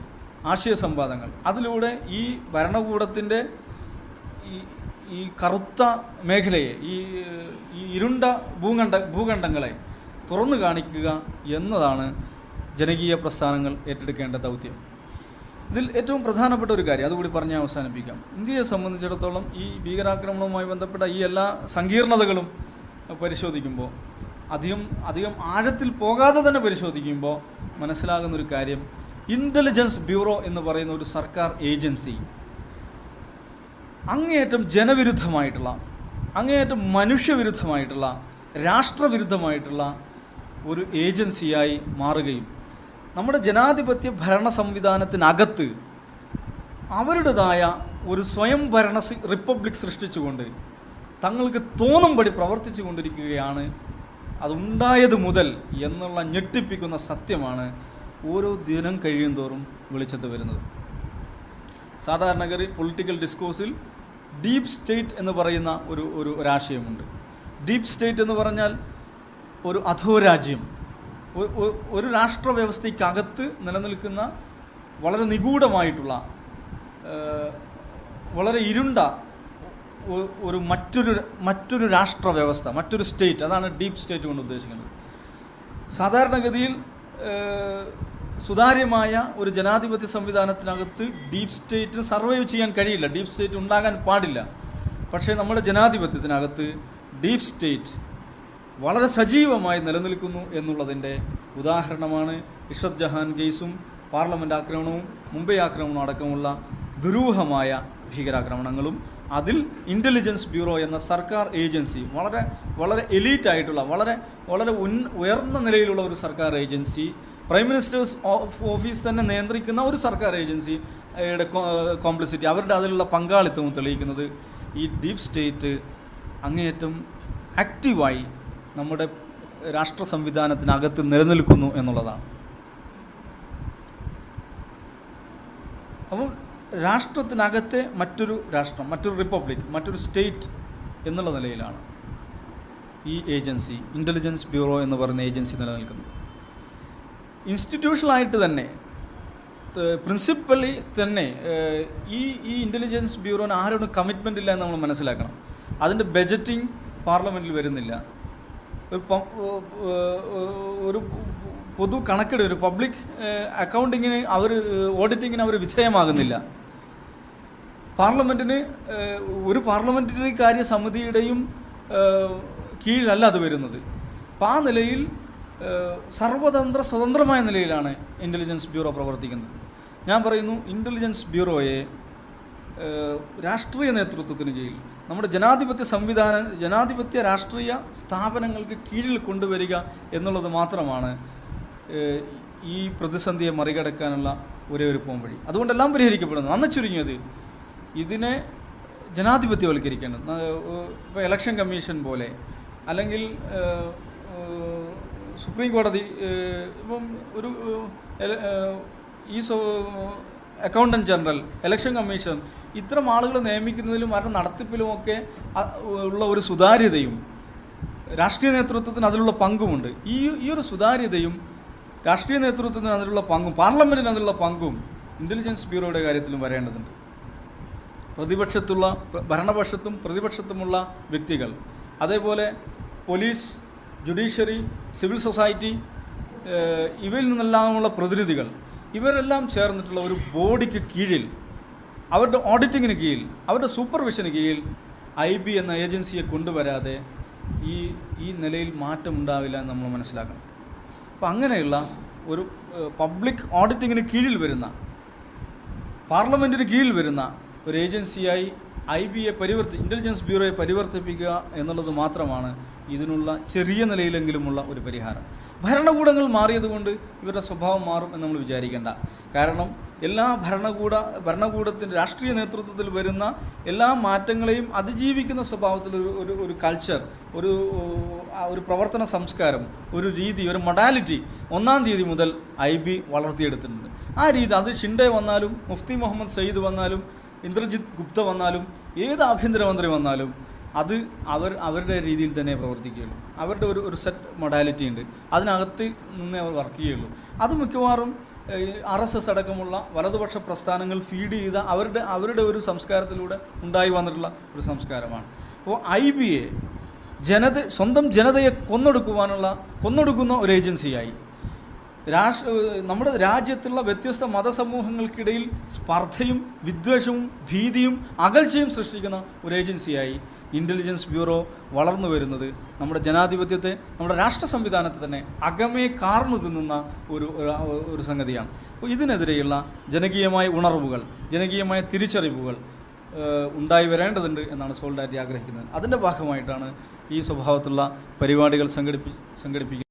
ആശയ സംവാദങ്ങൾ. അതിലൂടെ ഈ ഭരണകൂടത്തിന്റെ ഈ ഈ കറുത്ത മേഖലയെ ഈ ഈ ഇരുണ്ട ഭൂഖണ്ഡ ഭൂഖണ്ഡങ്ങളെ തുറന്നു കാണിക്കുക എന്നതാണ് ജനകീയ പ്രസ്ഥാനങ്ങൾ ഏറ്റെടുക്കേണ്ട ദൗത്യം. ഇതിൽ ഏറ്റവും പ്രധാനപ്പെട്ട ഒരു കാര്യം അതുകൂടി പറഞ്ഞ് അവസാനിപ്പിക്കാം. ഇന്ത്യയെ സംബന്ധിച്ചിടത്തോളം ഈ ഭീകരാക്രമണവുമായി ബന്ധപ്പെട്ട ഈ എല്ലാ സങ്കീർണതകളും പരിശോധിക്കുമ്പോൾ അധികം അധികം ആഴത്തിൽ പോകാതെ തന്നെ പരിശോധിക്കുമ്പോൾ മനസ്സിലാകുന്ന ഒരു കാര്യം ഇന്റലിജൻസ് ബ്യൂറോ എന്ന് പറയുന്ന ഒരു സർക്കാർ ഏജൻസി അങ്ങേയറ്റം ജനവിരുദ്ധമായിട്ടുള്ള അങ്ങേയറ്റം മനുഷ്യവിരുദ്ധമായിട്ടുള്ള രാഷ്ട്രവിരുദ്ധമായിട്ടുള്ള ഒരു ഏജൻസിയായി മാറുകയും നമ്മുടെ ജനാധിപത്യ ഭരണ സംവിധാനത്തിനകത്ത് അവരുടേതായ ഒരു സ്വയം ഭരണ റിപ്പബ്ലിക് സൃഷ്ടിച്ചുകൊണ്ട് തങ്ങൾക്ക് തോന്നുംപടി പ്രവർത്തിച്ചു കൊണ്ടിരിക്കുകയാണ് അതുണ്ടായത് മുതൽ എന്നുള്ള ഞെട്ടിപ്പിക്കുന്ന സത്യമാണ് ഓരോ ദിനം കഴിയും തോറും വെളിച്ചത്ത് വരുന്നത്. സാധാരണഗതി പൊളിറ്റിക്കൽ ഡിസ്കോഴ്സിൽ ഡീപ്പ് സ്റ്റേറ്റ് എന്ന് പറയുന്ന ഒരു ഒരു ഒരാശയമുണ്ട്. ഡീപ്പ് സ്റ്റേറ്റ് എന്ന് പറഞ്ഞാൽ ഒരു അധോരാജ്യം. ഒരു രാഷ്ട്ര വ്യവസ്ഥയ്ക്കകത്ത് നിലനിൽക്കുന്ന വളരെ നിഗൂഢമായിട്ടുള്ള വളരെ ഇരുണ്ട ഒരു മറ്റൊരു മറ്റൊരു രാഷ്ട്ര വ്യവസ്ഥ മറ്റൊരു സ്റ്റേറ്റ് അതാണ് ഡീപ്പ് സ്റ്റേറ്റ് കൊണ്ട് ഉദ്ദേശിക്കുന്നത്. സാധാരണഗതിയിൽ സുതാര്യമായ ഒരു ജനാധിപത്യ സംവിധാനത്തിനകത്ത് ഡീപ് സ്റ്റേറ്റിന് സർവൈവ് ചെയ്യാൻ കഴിയില്ല ഡീപ് സ്റ്റേറ്റ് ഉണ്ടാകാൻ പാടില്ല. പക്ഷേ നമ്മുടെ ജനാധിപത്യത്തിനകത്ത് ഡീപ് സ്റ്റേറ്റ് വളരെ സജീവമായി നിലനിൽക്കുന്നു എന്നുള്ളതിന്റെ ഉദാഹരണമാണ് ഇഷത് ജഹാൻ കേസും പാർലമെന്റ് ആക്രമണവും മുംബൈ ആക്രമണവും അടക്കമുള്ള ദുരൂഹമായ ഭീകരാക്രമണങ്ങളും അതിൽ ഇന്റലിജൻസ് ബ്യൂറോ എന്ന സർക്കാർ ഏജൻസി വളരെ വളരെ എലീറ്റ് ആയിട്ടുള്ള വളരെ വളരെ ഉൻ ഉയർന്ന നിലയിലുള്ള ഒരു സർക്കാർ agency prime ministers of office തന്നെ നിയന്ത്രിക്കുന്ന ഒരു സർക്കാർ ഏജൻസി യുടെ കോംപ്ലിസിറ്റി അവരുടെ അതിലുള്ള പങ്കാളിത്തവും തെളിയിക്കുന്നത് ഈ ഡീപ് സ്റ്റേറ്റ് അങ്ങേയറ്റം ആക്റ്റീവായി നമ്മുടെ രാഷ്ട്ര സംവിധാനത്തിനകത്ത് നിലനിൽക്കുന്നു എന്നുള്ളതാണ്. അപ്പം രാഷ്ട്രത്തിനകത്തെ മറ്റൊരു രാഷ്ട്രം മറ്റൊരു റിപ്പബ്ലിക് മറ്റൊരു സ്റ്റേറ്റ് എന്നുള്ള നിലയിലാണ് ഈ ഏജൻസി ഇന്റലിജൻസ് ബ്യൂറോ എന്ന് പറയുന്ന ഏജൻസി നിലനിൽക്കുന്നത്. ഇൻസ്റ്റിറ്റ്യൂഷണലായിട്ട് തന്നെ പ്രിൻസിപ്പലി തന്നെ ഈ ഈ ഇന്റലിജൻസ് ബ്യൂറോന് ആരോടും കമ്മിറ്റ്മെന്റ് ഇല്ല എന്ന് നമ്മൾ മനസ്സിലാക്കണം. അതിന്റെ ബജറ്റിംഗ് പാർലമെന്റിൽ വരുന്നില്ല. ഒരു പൊതു കണക്കെടു ഒരു പബ്ലിക് അക്കൗണ്ടിങ്ങിന് അവർ ഓഡിറ്റിങ്ങിന് അവർ വിധേയമാകുന്നില്ല. പാർലമെന്റിന് ഒരു പാർലമെന്ററി കാര്യ സമിതിയുടെയും കീഴിലല്ല അത് വരുന്നത്. അപ്പം ആ നിലയിൽ സർവതന്ത്ര സ്വതന്ത്രമായ നിലയിലാണ് ഇന്റലിജൻസ് ബ്യൂറോ പ്രവർത്തിക്കുന്നത്. ഞാൻ പറയുന്നു ഇന്റലിജൻസ് ബ്യൂറോയെ രാഷ്ട്രീയ നേതൃത്വത്തിന് കീഴിൽ. നമ്മുടെ ജനാധിപത്യ സംവിധാന ജനാധിപത്യ രാഷ്ട്രീയ സ്ഥാപനങ്ങൾക്ക് കീഴിൽ കൊണ്ടുവരിക എന്നുള്ളത് മാത്രമാണ് ഈ പ്രതിസന്ധിയെ മറികടക്കാനുള്ള ഒരേ ഒരു പോംവഴി. അതുകൊണ്ടെല്ലാം പരിഹരിക്കപ്പെടുന്നു. അന്ന് ചുരുങ്ങിയത് ഇതിനെ ജനാധിപത്യവൽക്കരിക്കേണ്ടത് ഇപ്പോൾ ഇലക്ഷൻ കമ്മീഷൻ പോലെ അല്ലെങ്കിൽ സുപ്രീം കോടതി ഇപ്പം ഒരു ഈ അക്കൗണ്ടന്റ് ജനറൽ ഇലക്ഷൻ കമ്മീഷൻ ഇത്തരം ആളുകൾ നിയമിക്കുന്നതിലും അവരുടെ നടത്തിപ്പിലുമൊക്കെ ഉള്ള ഒരു സുതാര്യതയും രാഷ്ട്രീയ നേതൃത്വത്തിന് അതിലുള്ള പങ്കുമുണ്ട്. ഈ ഈ ഒരു സുതാര്യതയും രാഷ്ട്രീയ നേതൃത്വത്തിന് അതിലുള്ള പങ്കും പാർലമെന്റിന് അതിലുള്ള പങ്കും ഇന്റലിജൻസ് ബ്യൂറോയുടെ കാര്യത്തിലും വരേണ്ടതുണ്ട്. പ്രതിപക്ഷത്തുള്ള ഭരണപക്ഷത്തും പ്രതിപക്ഷത്തുമുള്ള വ്യക്തികൾ അതേപോലെ പോലീസ് ജുഡീഷ്യറി സിവിൽ സൊസൈറ്റി ഇവയിൽ നിന്നെല്ലാമുള്ള പ്രതിനിധികൾ ഇവരെല്ലാം ചേർന്നിട്ടുള്ള ഒരു ബോഡിക്ക് കീഴിൽ അവരുടെ ഓഡിറ്റിങ്ങിന് കീഴിൽ അവരുടെ സൂപ്പർവിഷന് കീഴിൽ ഐ ബി എന്ന ഏജൻസിയെ കൊണ്ടുവരാതെ ഈ ഈ നിലയിൽ മാറ്റം ഉണ്ടാവില്ല എന്ന് നമ്മൾ മനസ്സിലാക്കണം. അപ്പോൾ അങ്ങനെയുള്ള ഒരു പബ്ലിക് ഓഡിറ്റിങ്ങിന് കീഴിൽ വരുന്ന പാർലമെന്റിന് കീഴിൽ വരുന്ന ഒരു ഏജൻസിയായി ഐ ബിയെ പരിവർത്തി ഇന്റലിജൻസ് ബ്യൂറോയെ പരിവർത്തിപ്പിക്കുക എന്നുള്ളത് മാത്രമാണ് ഇതിനുള്ള ചെറിയ നിലയിലെങ്കിലുമുള്ള ഒരു പരിഹാരം. ഭരണകൂടങ്ങൾ മാറിയതുകൊണ്ട് ഇവരുടെ സ്വഭാവം മാറും എന്ന് നമ്മൾ വിചാരിക്കേണ്ട. കാരണം എല്ലാ ഭരണകൂട ഭരണകൂടത്തിന്റെ രാഷ്ട്രീയ നേതൃത്വത്തിൽ വരുന്ന എല്ലാ മാറ്റങ്ങളെയും അതിജീവിക്കുന്ന സ്വഭാവത്തിൽ ഒരു ഒരു കൾച്ചർ ഒരു ഒരു പ്രവർത്തന സംസ്കാരം ഒരു രീതി ഒരു മൊഡാലിറ്റി ഒന്നാം തീയതി മുതൽ ഐ ബി വളർത്തിയെടുത്തിട്ടുണ്ട്. ആ രീതി അത് ഷിൻഡെ വന്നാലും മുഫ്തി മുഹമ്മദ് സയ്യിദ് വന്നാലും ഇന്ദ്രജിത്ത് ഗുപ്ത വന്നാലും ഏത് ആഭ്യന്തരമന്ത്രി വന്നാലും അത് അവർ അവരുടെ രീതിയിൽ തന്നെ പ്രവർത്തിക്കുകയുള്ളൂ. അവരുടെ ഒരു ഒരു സെറ്റ് മൊഡാലിറ്റി ഉണ്ട്. അതിനകത്ത് നിന്നേ അവർ വർക്ക് ചെയ്യുള്ളൂ അത് മിക്കവാറും ആർ എസ് എസ് അടക്കമുള്ള വലതുപക്ഷ പ്രസ്ഥാനങ്ങൾ ഫീഡ് ചെയ്ത അവരുടെ അവരുടെ ഒരു സംസ്കാരത്തിലൂടെ ഉണ്ടായി വന്നിട്ടുള്ള ഒരു സംസ്കാരമാണ്. അപ്പോൾ ഐ ബി എ ജനത സ്വന്തം ജനതയെ കൊന്നൊടുക്കുവാനുള്ള കൊന്നൊടുക്കുന്ന ഒരു ഏജൻസിയായി. രാഷ്ട്ര നമ്മുടെ രാജ്യത്തുള്ള വ്യത്യസ്ത മതസമൂഹങ്ങൾക്കിടയിൽ സ്പർദ്ധയും വിദ്വേഷവും ഭീതിയും അകൽച്ചയും സൃഷ്ടിക്കുന്ന ഒരു ഏജൻസിയായി. ഇന്റലിജൻസ് ബ്യൂറോ വളർന്നു വരുന്നത് നമ്മുടെ ജനാധിപത്യത്തെ നമ്മുടെ രാഷ്ട്ര സംവിധാനത്തെ തന്നെ അകമേ കാർന്നു തിന്നുന്ന ഒരു ഒരു- സംഗതിയാണ്. അപ്പോൾ ഇതിനെതിരെയുള്ള ജനകീയമായ ഉണർവുകൾ ജനകീയമായ തിരിച്ചറിവുകൾ ഉണ്ടായി വരേണ്ടതുണ്ട് എന്നാണ് സോൾഡാറ്റി ആഗ്രഹിക്കുന്നത്. അതിന്റെ ഭാഗമായിട്ടാണ് ഈ സ്വഭാവത്തുള്ള പരിപാടികൾ സംഘടിപ്പി സംഘടിപ്പിക്കുന്നത്.